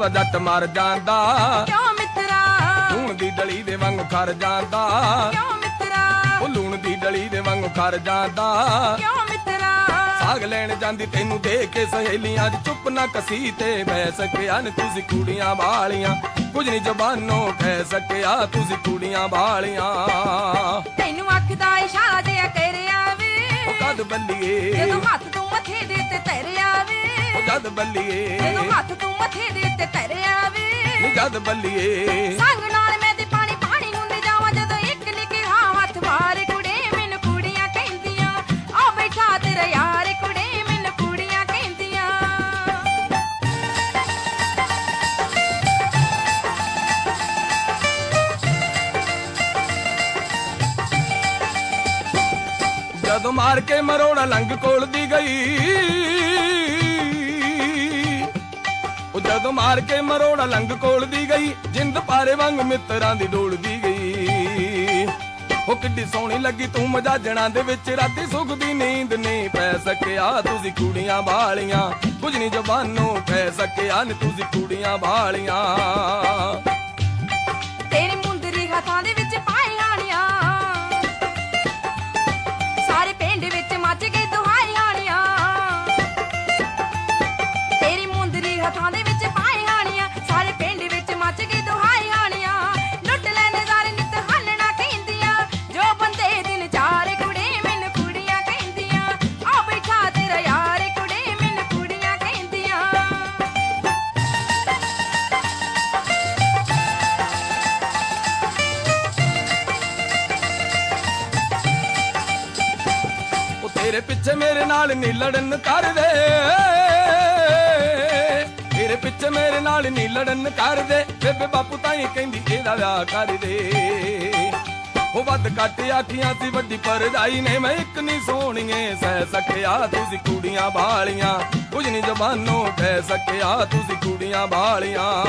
ਦਾ ਜੱਟ ਮਰ ਜਾਂਦਾ? ਕਿਉਂ ਮਿੱਤਰਾ? ਲੂਣ ਦੀ ਡਲੀ ਦੇ ਵਾਂਗ ਖਰ ਜਾਂਦਾ। ਕਿਉਂ ਮਿੱਤਰਾ? ਉਹ ਲੂਣ ਦੀ ਡਲੀ ਦੇ ਵਾਂਗ ਖਰ ਜਾਂਦਾ। ਕਿਉਂ ਮਿੱਤਰਾ? ਸਾਗ ਲੈਣ ਜਾਂਦੀ ਤੈਨੂੰ ਦੇਖ ਕੇ ਸਹੇਲੀਆਂ ਅੱਜ ਚੁੱਪ ਨਾ ਕਸੀ ਤੇ ਬਹਿ ਸਕਿਆ ਨ ਤੁਸੀਂ ਕੁੜੀਆਂ ਵਾਲੀਆਂ। ਕੁਝ ਨਹੀਂ ਜ਼ਬਾਨੋਂ ਕਹਿ ਸਕਿਆ ਤੁਸੀਂ ਕੁੜੀਆਂ ਵਾਲੀਆਂ। ਤੈਨੂੰ ਅੱਖ ਦਾ ਇਸ਼ਾਰਾ ਜਿਹਾ ਕਰਿਆ ਵੇ। ਉਹ ਕਦ ਬੱਲੀਏ? ਜਦੋਂ ਹੱਥ ਮੱਥੇ ਦੇ ਤੇ ਧਰਿਆ ਵੇ ਜਦ ਬੱਲੀਏ। ਜਦੋਂ ਹੱਥ ਤੂੰ ਮੱਥੇ ਦੇ ਤੇ ਧਰਿਆ ਵੇ ਜਦ ਬੱਲੀਏ। ਸੰਗ ਨਾਲ ਮੈਂ ਜਦੋਂ ਮਾਰ ਕੇ ਮਰੋੜਾ ਲੰਗ ਕੋਲ ਦੀ ਗਈ। ਉਹ ਜਦੋਂ ਮਾਰ ਕੇ ਮਰੋੜਾ ਲੰਗ ਕੋਲ ਦੀ ਗਈ, ਜਿੰਦ ਪਾਰੇ ਵਾਂਗ ਮਿੱਤਰਾਂ ਦੀ ਡੋਲਦੀ ਗਈ। ਉਹ ਕਿੱਡੀ ਸੋਹਣੀ ਲੱਗੀ ਤੂੰ ਮਜਾਜਣਾ ਦੇ ਵਿੱਚ, ਰਾਤੀ ਸੁੱਖ ਦੀ ਨੀਂਦ ਨਹੀਂ ਪੈ ਸਕਿਆ। ਤੁਸੀਂ ਕੁੜੀਆਂ ਵਾਲੀਆਂ, ਕੁਝ ਨਹੀਂ ਜ਼ਬਾਨੋਂ ਕਹਿ ਸਕਿਆ। ਨੀ ਤੁਸੀਂ ਕੁੜੀਆਂ ਵਾਲੀਆਂ। ਮੁੰਦਰੀ ਹੱਥਾਂ ਦੇ ਵਿੱਚ ਪਾਏ ਆਣੀਆਂ, ਸਾਰੇ ਪਿੰਡ ਵਿੱਚ ਮੱਚ ਗਈ ਦੁਹਾਈ ਆਣੀਆਂ। ਲੁੱਟ ਲੈ ਨਜ਼ਾਰੇ ਨਿਤ ਹੱਲਣਾ ਕਹਿੰਦੀਆਂ, ਜੋ ਬੰਦੇ ਦਿਨ ਚਾਰ ਕੁੜੇ ਮੈਨੂੰ ਕੁੜੀਆਂ ਕਹਿੰਦੀਆਂ ਆ ਬੈਠਾ ਤੇਰਾ ਯਾਰ ਕੁੜੇ ਮੈਨੂੰ ਕੁੜੀਆਂ ਕਹਿੰਦੀਆਂ। ਉਹ ਤੇਰੇ ਪਿੱਛੇ ਮੇਰੇ ਨਾਲ ਨੀ ਲੜਨ ਕਰਦੇ ਤੇਰੇ ਪਿੱਛੇ ਮੇਰੇ ਨਾਲ ਨੀ ਲੜਨ ਕਰਦੇ। ਬੇਬੇ ਬਾਪੂ ਤਾਂ ਹੀ ਕਹਿੰਦੀ, ਇਹਦਾ ਵਿਆਹ ਕਰ ਦੇ। ਉਹ ਵੱਧ ਘੱਟ ਆਖੀਆਂ ਸੀ, ਵੱਡੀ ਪਰਦਾਈ ਨੇ। ਮੈਂ ਇੱਕ ਨਹੀਂ ਸੋਹਣੀਏ, ਸਹਿ ਸਕਿਆ ਤੁਸੀਂ ਕੁੜੀਆਂ ਵਾਲੀਆਂ। ਕੁਝ ਨਹੀਂ ਜ਼ਬਾਨੋਂ ਕਹਿ ਸਕਿਆ ਤੁਸੀਂ ਕੁੜੀਆਂ ਵਾਲੀਆਂ।